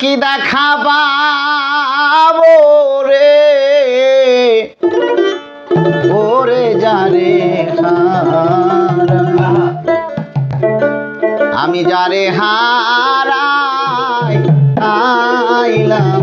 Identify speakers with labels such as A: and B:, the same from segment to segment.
A: কি দেখা পাবো রে? ওরে জারে আমি যারে হারাই আইলাম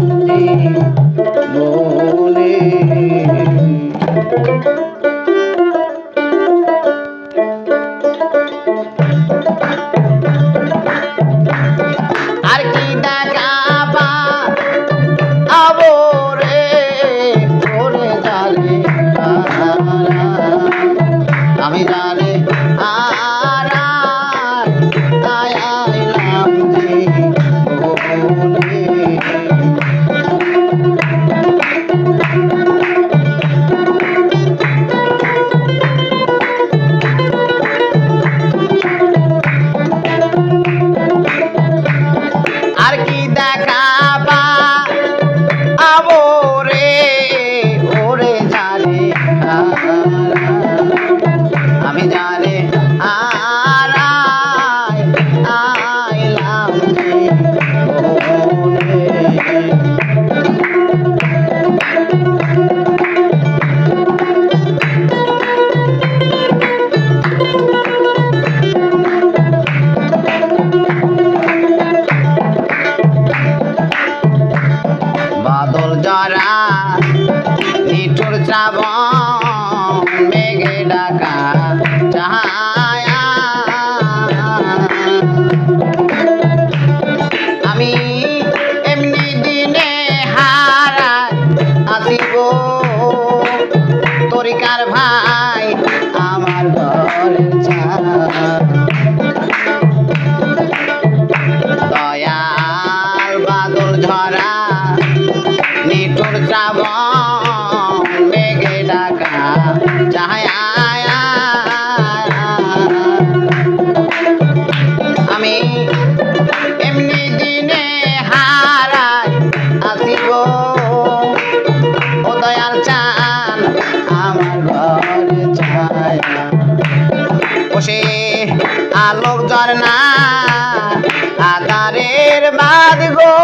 A: সাঁতারের বাদ গো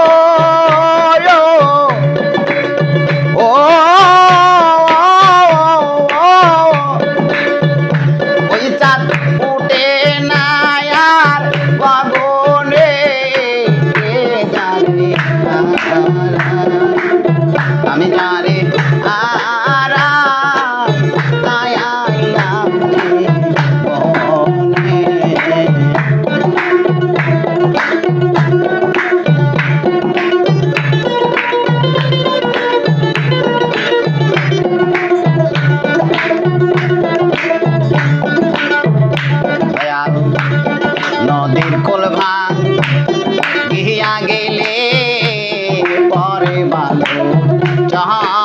A: জাহান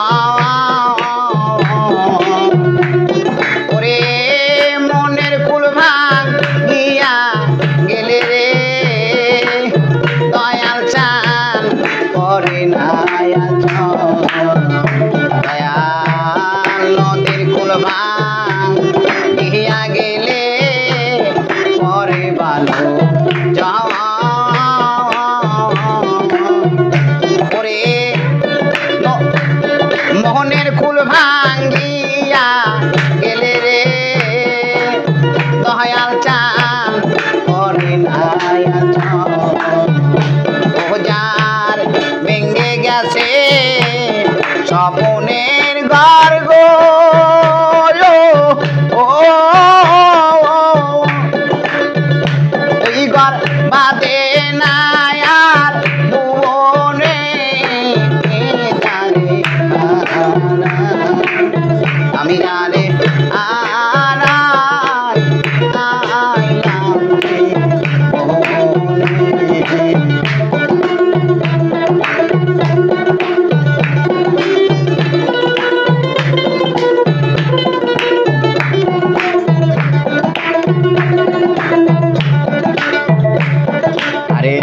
A: আরে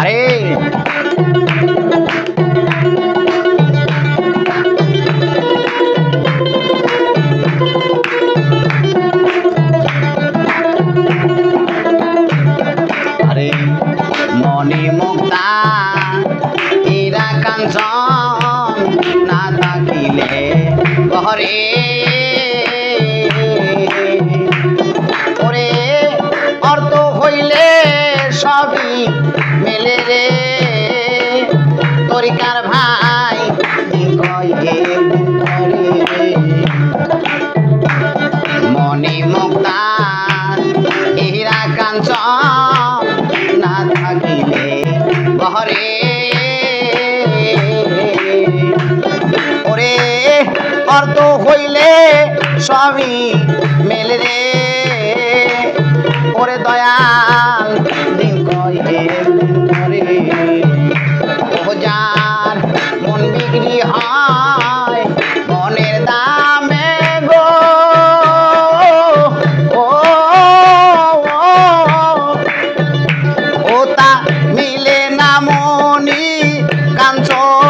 A: আরে thank you ব্যর্থ হইলে স্বামী মেলে রে। ওরে দয়াল দিন কয়ে কাঞ্চন।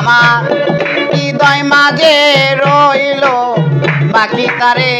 A: আমার হৃদয় মাঝে রইল বাকি তারে